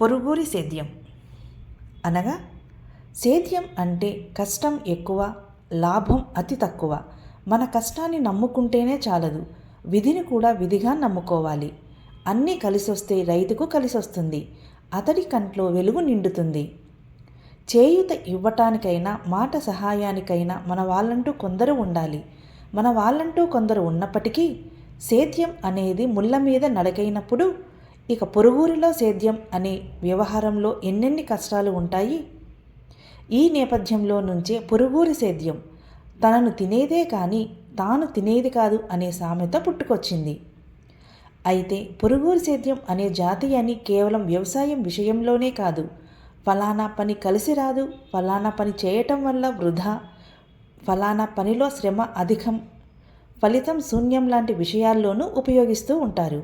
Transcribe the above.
పొరుగురి సేద్యం. అనగా సేద్యం అంటే కష్టం ఎక్కువ లాభం అతి తక్కువ. మన కష్టాన్ని నమ్ముకుంటేనే చాలదు. విధిని కూడా విధిగా నమ్ముకోవాలి. అన్నీ కలిసొస్తే రైతుకు కలిసొస్తుంది. అతడి కంట్లో వెలుగు నిండుతుంది. చేయూత ఇవ్వటానికైనా మాట సహాయానికైనా మన వాళ్ళంటూ కొందరు ఉండాలి. మన వాళ్ళంటూ కొందరు ఉన్నప్పటికీ సేద్యం అనేది ముళ్ళ మీద నడకైనప్పుడు ఇక పొరుగురిలో సేద్యం అనే వ్యవహారంలో ఎన్నెన్ని కష్టాలు ఉంటాయి? ఈ నేపథ్యంలో నుంచే పొరుగురి సేద్యం తనను తినేదే కానీ తాను తినేది కాదు అనే సామెత పుట్టుకొచ్చింది. అయితే పొరుగురి సేద్యం అనే జాతీయాన్ని కేవలం వ్యవసాయం విషయంలోనే కాదు. ఫలానా పని కలిసి రాదు ఫలానా పని చేయటం వల్ల వృధా ఫలానా పనిలో శ్రమ అధికం ఫలితం శూన్యం లాంటి విషయాల్లోనూ ఉపయోగిస్తూ ఉంటారు.